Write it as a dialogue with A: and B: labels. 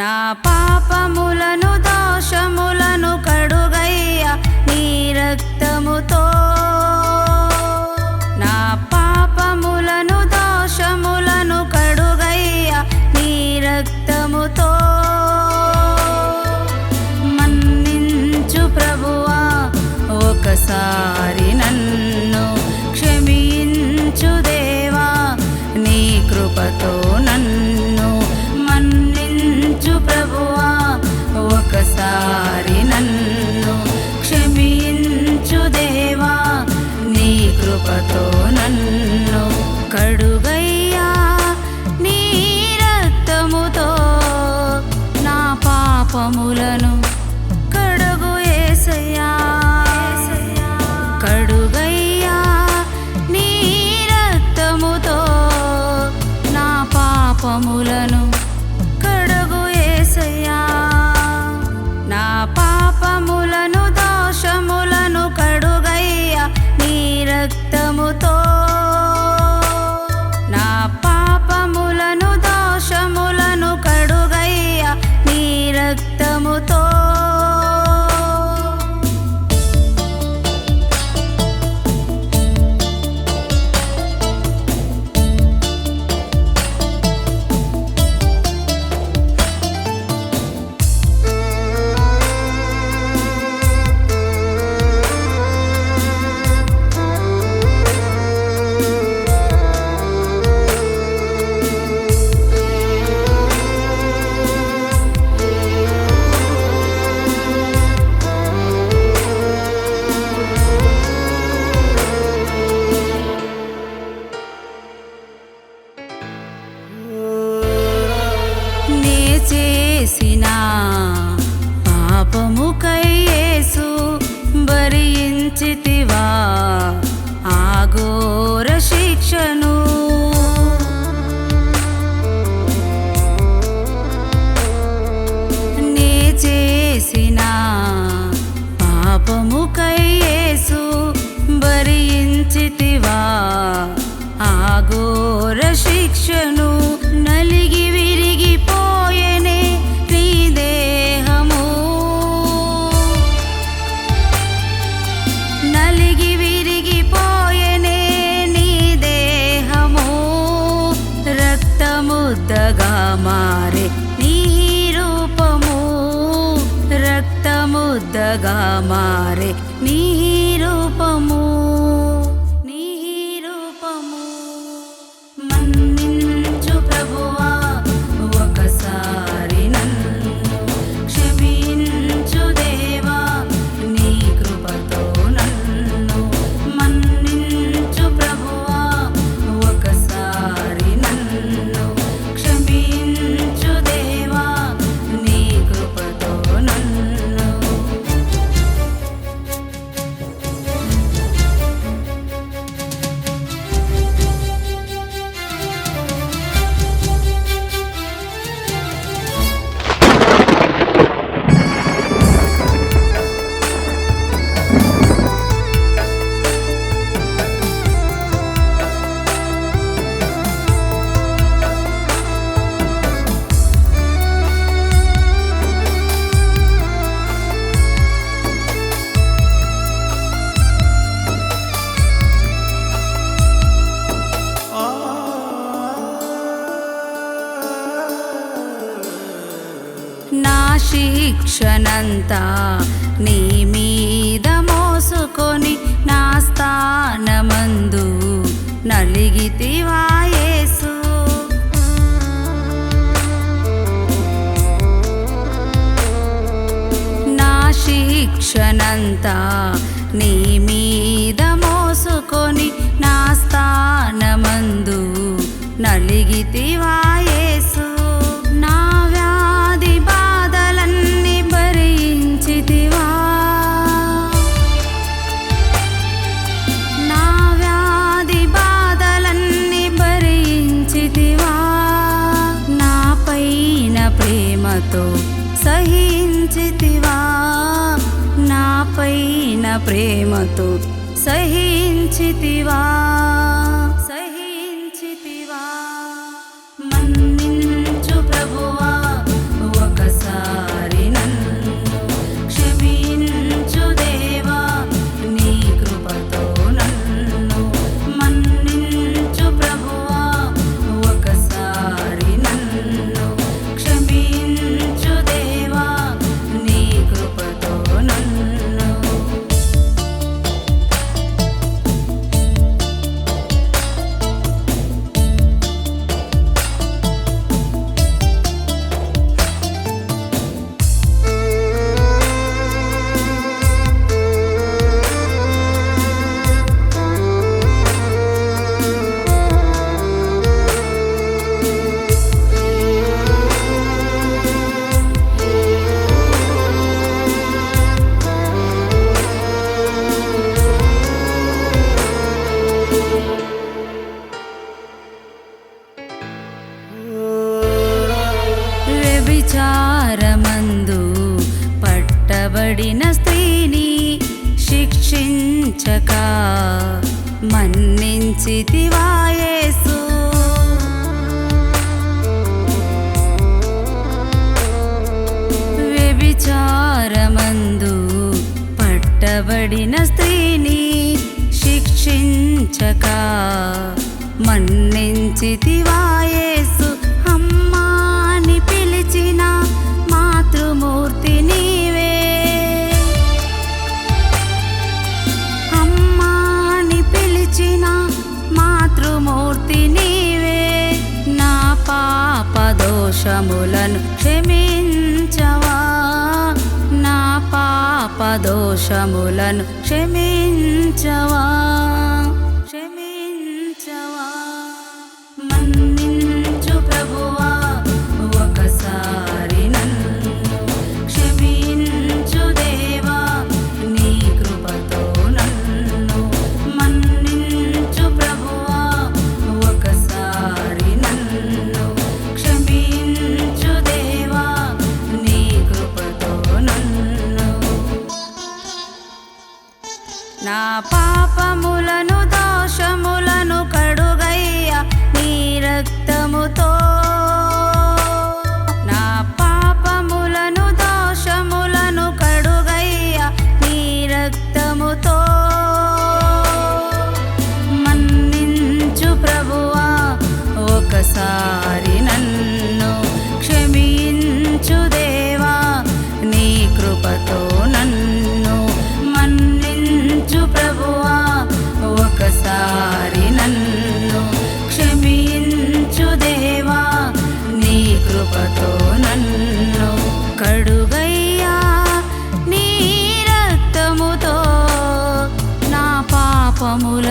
A: నా పాపములను దోషములను కడుగయ్యా నీ రక్తముతో. నా పాపములను దోషములను కడుగయ్యా నీ రక్తముతో. మన్నించు ప్రభువా ఒకసారి నే చేసిన పాపముకై యేసు భరించితివా ఆఘోర శిక్షను. నే చేసిన పాపముకై యేసు భరించితివా ఆఘోర శిక్షను నలిగివి আমার అంతా నీ మీద మోసుకొని నా స్థానమందు నలిగితివా యేసు. నా శిక్షనంతా నీ మీద మోసుకొని నా స్థానమందు నలిగితే ప్రేమతో సహించితివా? నాపైన ప్రేమతో సహించితివా? వ్యభిచారమందు పట్టబడిన స్త్రీని శిక్షించక మన్నించి మన్నించితివాయేసు వ్యభిచారమందు పట్టబడిన స్త్రీని శిక్షించక మన్నించి మన్నించితివాయేసు దోషములను క్షమించవా மாமுல